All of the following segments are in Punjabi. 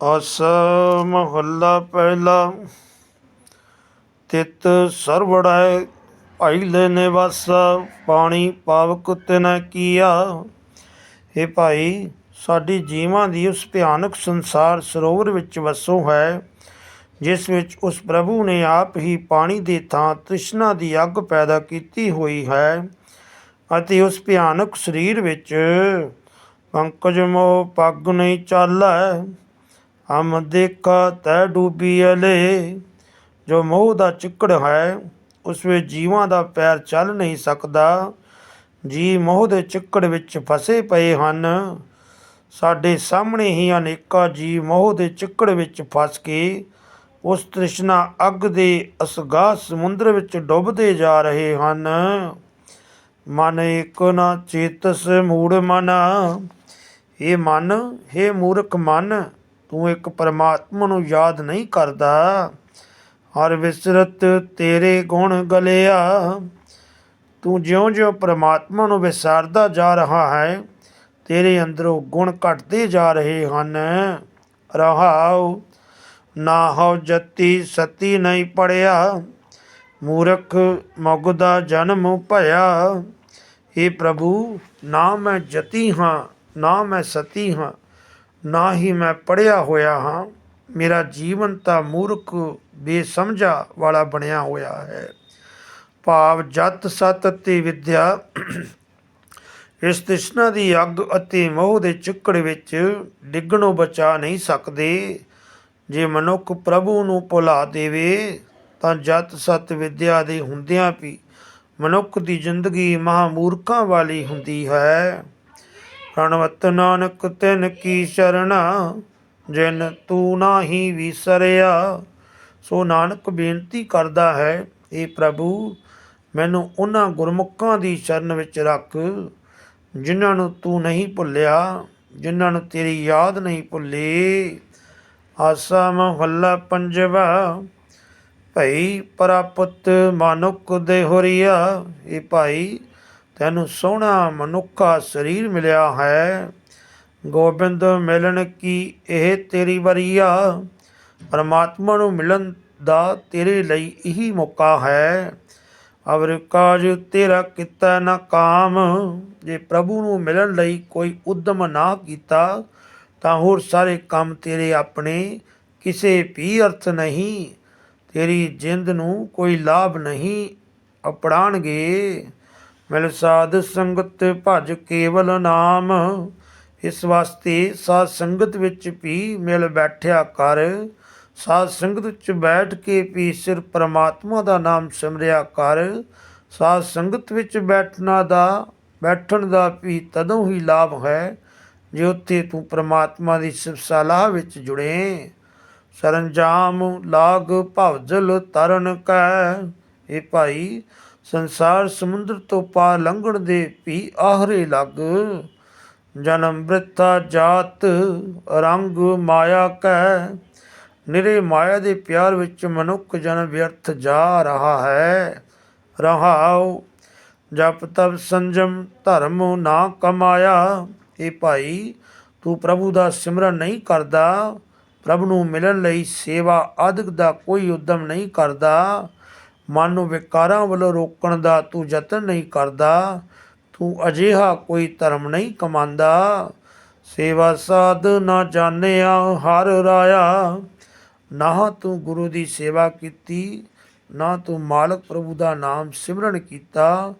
ਅਸ ਮਹੱਲਾ ਪਹਿਲਾ, ਤਿਤ ਸਰਵੜੈ ਭਾਈ ਲੈ ਨਿਵਾਸ, ਪਾਣੀ ਪਾਵਕ ਤਿਨ ਕੀਆ। ਇਹ ਭਾਈ, ਸਾਡੀ ਜੀਵਾਂ ਦੀ ਉਸ ਭਿਆਨਕ ਸੰਸਾਰ ਸਰੋਵਰ ਵਿੱਚ ਵਸੋ ਹੈ, ਜਿਸ ਵਿੱਚ ਉਸ ਪ੍ਰਭੂ ਨੇ ਆਪ ਹੀ ਪਾਣੀ ਦੀ ਥਾਂ ਤ੍ਰਿਸ਼ਨਾ ਦੀ ਅੱਗ ਪੈਦਾ ਕੀਤੀ ਹੋਈ ਹੈ ਅਤੇ ਉਸ ਭਿਆਨਕ ਸਰੀਰ ਵਿੱਚ ਪੰਕਜ ਮੋ ਪੱਗ ਨਹੀਂ ਚਾਲੈ। ਹਮ ਦੇਖਾ ਤੈ ਡੂਬੀ ਅਲੇ। ਜੋ ਮੋਹ ਦਾ ਚਿੱਕੜ ਹੈ, ਉਸ ਵਿੱਚ ਜੀਵਾਂ ਦਾ ਪੈਰ ਚੱਲ ਨਹੀਂ ਸਕਦਾ। ਜੀ ਮੋਹ ਦੇ ਚਿੱਕੜ ਵਿੱਚ ਫਸੇ ਪਏ ਹਨ। ਸਾਡੇ ਸਾਹਮਣੇ ਹੀ ਅਨੇਕਾਂ ਜੀ ਮੋਹ ਦੇ ਚਿੱਕੜ ਵਿੱਚ ਫਸ ਕੇ ਉਸ ਤ੍ਰਿਸ਼ਨਾ ਅੱਗ ਦੇ ਅਸਗਾਹ ਸਮੁੰਦਰ ਵਿੱਚ ਡੁੱਬਦੇ ਜਾ ਰਹੇ ਹਨ। ਮਨ ਏਕ ਨਾ ਚੇਤਸ ਮੂੜ ਮਨ। ਇਹ ਮਨ हे ਮੂਰਖ ਮਨ ਤੂੰ ਇੱਕ ਪਰਮਾਤਮਾ ਨੂੰ ਯਾਦ ਨਹੀਂ ਕਰਦਾ। ਹਰ ਵਿਸਰਤ ਤੇਰੇ ਗੁਣ ਗਲਿਆ। ਤੂੰ ਜਿਉਂ-ਜਿਉਂ ਪਰਮਾਤਮਾ ਨੂੰ ਵਿਸਾਰਦਾ ਜਾ ਰਿਹਾ ਹੈ, ਤੇਰੇ ਅੰਦਰੋਂ ਗੁਣ ਘਟਦੇ ਜਾ ਰਹੇ ਹਨ। ਰਹਾਉ, ਨਾ ਹੋ ਜਤੀ ਸਤੀ ਨਹੀਂ ਪੜਿਆ। ਮੂਰਖ ਮੁਗਦਾ ਜਨਮ ਭਇਆ। ਇਹ ਪ੍ਰਭੂ, ਨਾ ਮੈਂ ਜਤੀ ਹਾਂ, ਨਾ ਮੈਂ ਸਤੀ ਹਾਂ। ਨਾ ਹੀ ਮੈਂ ਪੜ੍ਹਿਆ ਹੋਇਆ ਹਾਂ। ਮੇਰਾ ਜੀਵਨ ਤਾਂ ਮੂਰਖ, ਬੇਸਮਝਾ ਵਾਲਾ ਬਣਿਆ ਹੋਇਆ ਹੈ। ਭਾਵ ਜਤ, ਸਤ ਅਤੇ ਵਿਦਿਆ ਇਸ ਤ੍ਰਿਸ਼ਨਾ ਦੀ ਅੱਗ ਅਤੇ ਮੋਹ ਦੇ ਚਿੱਕੜ ਵਿੱਚ ਡਿੱਗਣੋਂ ਬਚਾ ਨਹੀਂ ਸਕਦੇ। ਜੇ ਮਨੁੱਖ ਪ੍ਰਭੂ ਨੂੰ ਭੁਲਾ ਦੇਵੇ, ਤਾਂ ਜਤ, ਸਤ, ਵਿਦਿਆ ਦੇ ਹੁੰਦਿਆਂ ਵੀ ਮਨੁੱਖ ਦੀ ਜ਼ਿੰਦਗੀ ਮਹਾਮੂਰਖਾਂ ਵਾਲੀ ਹੁੰਦੀ ਹੈ। ਪ੍ਰਣਵਤ ਨਾਨਕ, ਤਿਨ ਕੀ ਸ਼ਰਣਾ, ਜਿਨ ਤੂੰ ਨਾਹੀ ਵਿਸਰਿਆ। ਸੋ ਨਾਨਕ ਬੇਨਤੀ ਕਰਦਾ ਹੈ ਇਹ ਪ੍ਰਭੂ, ਮੈਨੂੰ ਉਹਨਾਂ ਗੁਰਮੁਖਾਂ ਦੀ ਸ਼ਰਨ ਵਿੱਚ ਰੱਖ, ਜਿਨ੍ਹਾਂ ਨੂੰ ਤੂੰ ਨਹੀਂ ਭੁੱਲਿਆ, ਜਿਨ੍ਹਾਂ ਨੂੰ ਤੇਰੀ ਯਾਦ ਨਹੀਂ ਭੁੱਲੀ। ਆਸਾ ਮਹੱਲਾ ਪੰਜਵਾ, ਭਈ ਪ੍ਰਾਪਤ ਮਨੁੱਖ ਦੇ ਹੋਰੀਆ ਇਹ ਭਾਈ ਤੈਨੂੰ ਸੋਹਣਾ ਮਨੁੱਖਾ ਸਰੀਰ ਮਿਲਿਆ ਹੈ। ਗੋਬਿੰਦ ਮਿਲਣ ਕੀ ਇਹ ਤੇਰੀ ਵਰੀਆ ਪਰਮਾਤਮਾ ਨੂੰ ਮਿਲਣ ਦਾ ਤੇਰੇ ਲਈ ਇਹੀ ਮੌਕਾ ਹੈ। ਅਵਰ ਕਾਜ ਤੇਰਾ ਕੀਤਾ ਨਾ ਕਾਮ। ਜੇ ਪ੍ਰਭੂ ਨੂੰ ਮਿਲਣ ਲਈ ਕੋਈ ਉਦਮ ਨਾ ਕੀਤਾ, ਤਾਂ ਹੋਰ ਸਾਰੇ ਕੰਮ ਤੇਰੇ ਆਪਣੇ। ਕਿਸੇ ਵੀ ਅਰਥ ਨਹੀਂ, ਤੇਰੀ ਜਿੰਦ ਨੂੰ ਕੋਈ ਲਾਭ ਨਹੀਂ ਅਪੜਾਣਗੇ ਮਿਲ ਸਾਧ ਸੰਗਤ ਭਜ ਕੇਵਲ ਨਾਮ, ਇਸ ਵਾਸਤੇ ਸਾਧ ਸੰਗਤ ਵਿੱਚ ਵੀ ਮਿਲ ਬੈਠਿਆ ਕਰ। ਸਾਧ ਸੰਗਤ ਵਿੱਚ ਬੈਠ ਕੇ ਵੀ ਸਿਰ ਪ੍ਰਮਾਤਮਾ ਦਾ ਨਾਮ ਸਿਮਰਿਆ ਕਰ। ਸਾਧ ਸੰਗਤ ਵਿੱਚ ਬੈਠਣਾ ਦਾ, ਬੈਠਣ ਦਾ ਵੀ ਤਦੋਂ ਹੀ ਲਾਭ ਹੈ, ਜੇ ਉੱਥੇ ਤੂੰ ਪ੍ਰਮਾਤਮਾ ਦੀ ਸਿਫਤਸਲਾਹ ਵਿੱਚ ਜੁੜੇ। ਸਰੰਜਾਮ ਲਾਗ ਭਵਜਲ ਤਰਨ ਕੈ ਇਹ ਭਾਈ ਸੰਸਾਰ ਸਮੁੰਦਰ ਤੋਂ ਪਾਰ ਲੰਘਣ ਦੇ ਵੀ ਆਹਰੇ ਲੱਗ। ਜਨਮ ਬ੍ਰਿਥਾ ਜਾਤ, ਰੰਗ ਮਾਇਆ ਕੈ। ਨਿਰੇ ਮਾਇਆ ਦੇ ਪਿਆਰ ਵਿੱਚ ਮਨੁੱਖ ਜਨ ਵਿਅਰਥ ਜਾ ਰਹਾ ਹੈ। ਰਹਾਉ, ਜਪ ਤਪ ਸੰਜਮ, ਧਰਮ ਨਾ ਕਮਾਇਆ। ਇਹ ਭਾਈ, ਤੂੰ ਪ੍ਰਭੂ ਦਾ ਸਿਮਰਨ ਨਹੀਂ ਕਰਦਾ। ਪ੍ਰਭ ਨੂੰ ਮਿਲਣ ਲਈ ਸੇਵਾ ਆਦਿਕ ਦਾ ਕੋਈ ਉਦਮ ਨਹੀਂ ਕਰਦਾ। ਮਨ ਨੂੰ ਵਿਕਾਰਾਂ ਵੱਲੋਂ ਰੋਕਣ ਦਾ ਤੂੰ ਯਤਨ ਨਹੀਂ ਕਰਦਾ, ਤੂੰ ਅਜਿਹਾ ਕੋਈ ਧਰਮ ਨਹੀਂ ਕਮਾਂਦਾ ਸੇਵਾ ਸਾਧ ਨਾ ਜਾਣਿਆ ਹਰ ਰਾਇਆ, ਨਾ ਤੂੰ ਗੁਰੂ ਦੀ ਸੇਵਾ ਕੀਤੀ, ਨਾ ਤੂੰ ਮਾਲਕ ਪ੍ਰਭੂ ਦਾ ਨਾਮ ਸਿਮਰਨ ਕੀਤਾ।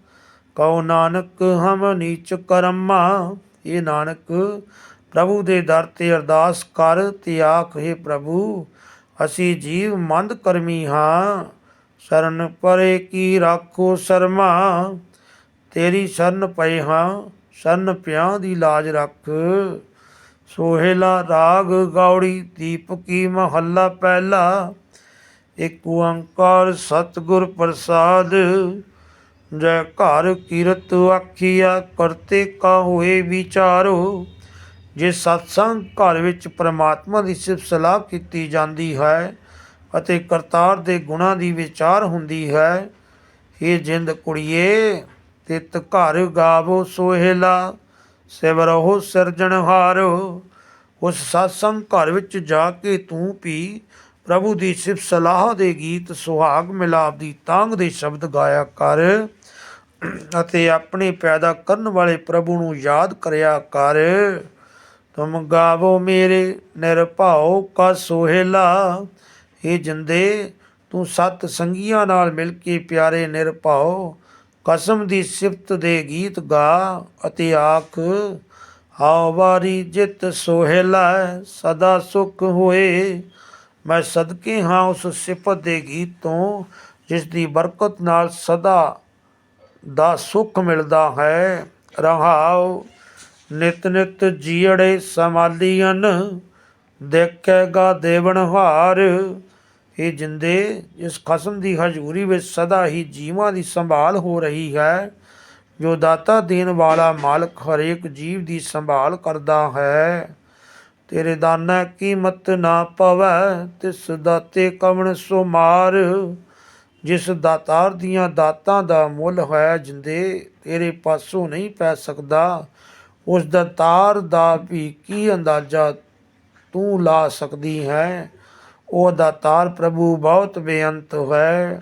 ਕਉ ਨਾਨਕ, ਹਮ ਨੀਚ ਕਰਮਾ ਇਹ ਨਾਨਕ, ਪ੍ਰਭੂ ਦੇ ਦਰ ਤੇ ਅਰਦਾਸ ਕਰ ਤੇ ਆਖੇ ਪ੍ਰਭੂ, ਅਸੀਂ ਜੀਵ ਮੰਦ ਕਰਮੀ ਹਾਂ। ਸ਼ਰਨ ਪਰੇ ਕੀ ਰਾਖੋ ਸ਼ਰਮਾ? ਤੇਰੀ ਸ਼ਰਨ ਪਏ ਹਾਂ, ਸ਼ਰਨ ਪਿਆਂ ਦੀ ਲਾਜ ਰੱਖ। ਸੋਹੇਲਾ ਰਾਗ ਗੌੜੀ ਦੀਪਕੀ ਮਹੱਲਾ ਪਹਿਲਾ? ਇੱਕ ਓੰਕਾਰ ਸਤਿਗੁਰ ਪ੍ਰਸਾਦ, ਜੈ ਘਰ ਕੀਰਤ ਆਖੀਆ ਕਰਤੇ ਕਾ ਹੋਏ ਵਿਚਾਰੋ? ਜੇ ਸਤਸੰਗ ਘਰ ਵਿੱਚ ਪ੍ਰਮਾਤਮਾ ਦੀ ਸਿਫਤ ਸਲਾਹ ਕੀਤੀ ਜਾਂਦੀ ਹੈ ਅਤੇ ਕਰਤਾਰ ਦੇ ਗੁਣਾਂ ਦੀ ਵਿਚਾਰ ਹੁੰਦੀ ਹੈ। ਇਹ ਜਿੰਦ ਕੁੜੀਏ, ਤਿਤ ਘਰ ਗਾਵੋ ਸੋਹਿਲਾ ਸਿਵਰਹੁ ਸਿਰਜਣਹਾਰ ਉਸ satsang ਘਰ ਵਿੱਚ ਜਾ ਕੇ ਤੂੰ ਵੀ ਪ੍ਰਭੂ ਦੀ ਸਿਫਤ ਸਲਾਹ ਦੇ ਗੀਤ ਸੁਹਾਗ ਮਿਲਾਪ ਦੀ ਤਾਂਗ ਦੇ ਸ਼ਬਦ ਗਾਇਆ ਕਰ ਅਤੇ ਆਪਣੇ ਪੈਦਾ ਕਰਨ ਵਾਲੇ ਪ੍ਰਭੂ ਨੂੰ ਯਾਦ ਕਰਿਆ ਕਰ। ਤੁਮ ਗਾਵੋ ਮੇਰੇ, ਨਿਰਭਉ ਕਾ ਸੋਹਿਲਾ ਇਹ ਜਿੰਦੇ, ਤੂੰ ਸਤ ਸੰਗੀਆਂ ਨਾਲ ਮਿਲ ਕੇ ਪਿਆਰੇ ਨਿਰਭਉ ਕਸਮ ਦੀ ਸਿਫਤ ਦੇ ਗੀਤ ਗਾ ਅਤੇ ਆਖ ਹਾਉ ਵਾਰੀ ਜਿਤ ਸੋਹਿਲਾ ਸਦਾ ਸੁਖ ਹੋਏ। ਮੈਂ ਸਦਕੇ ਹਾਂ ਉਸ ਸਿਫਤ ਦੇ ਗੀਤ ਤੋਂ, ਜਿਸ ਦੀ ਬਰਕਤ ਨਾਲ ਸਦਾ ਦਾ ਸੁਖ ਮਿਲਦਾ ਹੈ। ਰਹਾਉ ਨਿਤ ਨਿਤ ਜੀੜੇ ਸਮਾਲੀਆਂ ਦੇਖੇਗਾ ਦੇਵਨ ਹਾਰ। ਇਹ ਜਿੰਦੇ ਇਸ ਖਸਮ ਦੀ ਹਜ਼ੂਰੀ ਵਿੱਚ ਸਦਾ ਹੀ ਜੀਵਾਂ ਦੀ ਸੰਭਾਲ ਹੋ ਰਹੀ ਹੈ, ਜੋ ਦਾਤਾ ਦੇਣ ਵਾਲਾ ਮਾਲਕ ਹਰੇਕ ਜੀਵ ਦੀ ਸੰਭਾਲ ਕਰਦਾ ਹੈ। ਤੇਰੇ ਦਾਨਾ ਕੀਮਤ ਨਾ ਪਵੈ, ਤਿਸ ਦਾਤੇ ਕਵਣ ਸੁਮਾਰ ਜਿਸ ਦਾਤਾਰ ਦੀਆਂ ਦਾਤਾਂ ਦਾ ਮੁੱਲ ਹੈ ਜਿੰਦੇ, ਤੇਰੇ ਪਾਸੋਂ ਨਹੀਂ ਪੈ ਸਕਦਾ। ਉਸ ਦਾਤਾਰ ਦਾ ਵੀ ਕੀ ਅੰਦਾਜ਼ਾ ਤੂੰ ਲਾ ਸਕਦੀ ਹੈ। ਉਹ ਦਾਤਾਰ ਪ੍ਰਭੂ ਬਹੁਤ ਬੇਅੰਤ ਹੈ।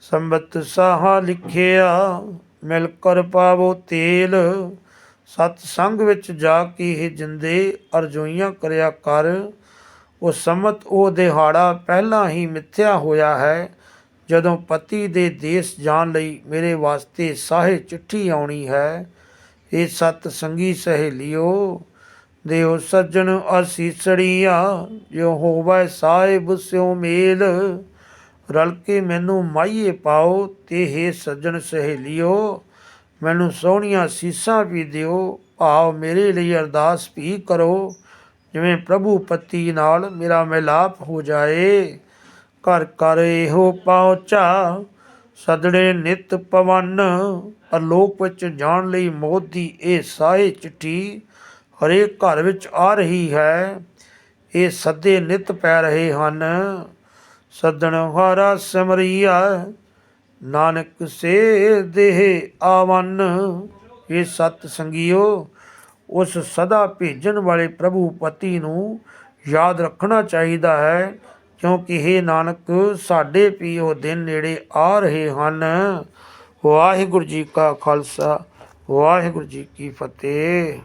ਸੰਬਤ ਸਾਹਾ ਲਿਖਿਆ, ਮਿਲ ਕਰ ਪਾਵੋ ਤੇਲ। ਸਤ ਸੰਗ ਵਿੱਚ ਜਾ ਕੇ ਇਹ ਜਿੰਦੇ ਅਰਜ਼ੋਈਆਂ ਕਰਿਆ ਕਰ। ਉਹ ਸਮਤ ਉਹ ਦਿਹਾੜਾ ਪਹਿਲਾਂ ਹੀ ਮਿੱਥਿਆ ਹੋਇਆ ਹੈ। ਜਦੋਂ ਪਤੀ ਦੇ ਦੇਸ਼ ਜਾਣ ਲਈ ਮੇਰੇ ਵਾਸਤੇ ਸਾਹੇ ਚਿੱਠੀ ਆਉਣੀ ਹੈ, ਇਹ ਸਤ ਸੰਗੀ ਸਹੇਲਿਓ ਦਿਓ ਸੱਜਣ ਅਸੀਸੜੀਆਂ ਜੋ ਹੋਵੇ ਸਾਹਿਬ ਸਿਉ ਮੇਲ। ਰਲ ਕੇ ਮੈਨੂੰ ਮਾਈਏ ਪਾਓ ਤੇ ਹੈ ਸੱਜਣ ਸਹੇਲਿਓ, ਮੈਨੂੰ ਸੋਹਣੀਆਂ ਸੀਸਾਂ ਵੀ ਦਿਓ, ਭਾਵ ਮੇਰੇ ਲਈ ਅਰਦਾਸ ਵੀ ਕਰੋ, ਜਿਵੇਂ ਪ੍ਰਭੂ ਪਤੀ ਨਾਲ ਮੇਰਾ ਮਿਲਾਪ ਹੋ ਜਾਏ। ਘਰ ਘਰ ਇਹੋ ਪਹੁੰਚਾ ਸਦੜੇ ਨਿਤ ਪਵਨ, ਪਰਲੋਕ ਵਿੱਚ ਜਾਣ ਲਈ ਮੋਦੀ ਇਹ ਸਾਏ ਚਿੱਠੀ ਹਰੇਕ ਘਰ ਵਿੱਚ ਆ ਰਹੀ ਹੈ। ਇਹ ਸੱਦੇ ਨਿਤ ਪੈ ਰਹੇ ਹਨ। ਸੱਦਣ ਹਾਰਾ ਸਿਮਰੀਆ, ਨਾਨਕ ਸੇ ਦੇਹ ਆਵਨ। ਇਹ ਸਤ ਸੰਗਿਓ, ਉਸ ਸਦਾ ਭੇਜਣ ਵਾਲੇ ਪ੍ਰਭੂ ਪਤੀ ਨੂੰ ਯਾਦ ਰੱਖਣਾ ਚਾਹੀਦਾ ਹੈ, ਕਿਉਂਕਿ ਇਹ ਨਾਨਕ, ਸਾਡੇ ਵੀ ਉਹ ਦਿਨ ਨੇੜੇ ਆ ਰਹੇ ਹਨ। ਵਾਹਿਗੁਰੂ ਜੀ ਕਾ ਖਾਲਸਾ, ਵਾਹਿਗੁਰੂ ਜੀ ਕੀ ਫਤਿਹ।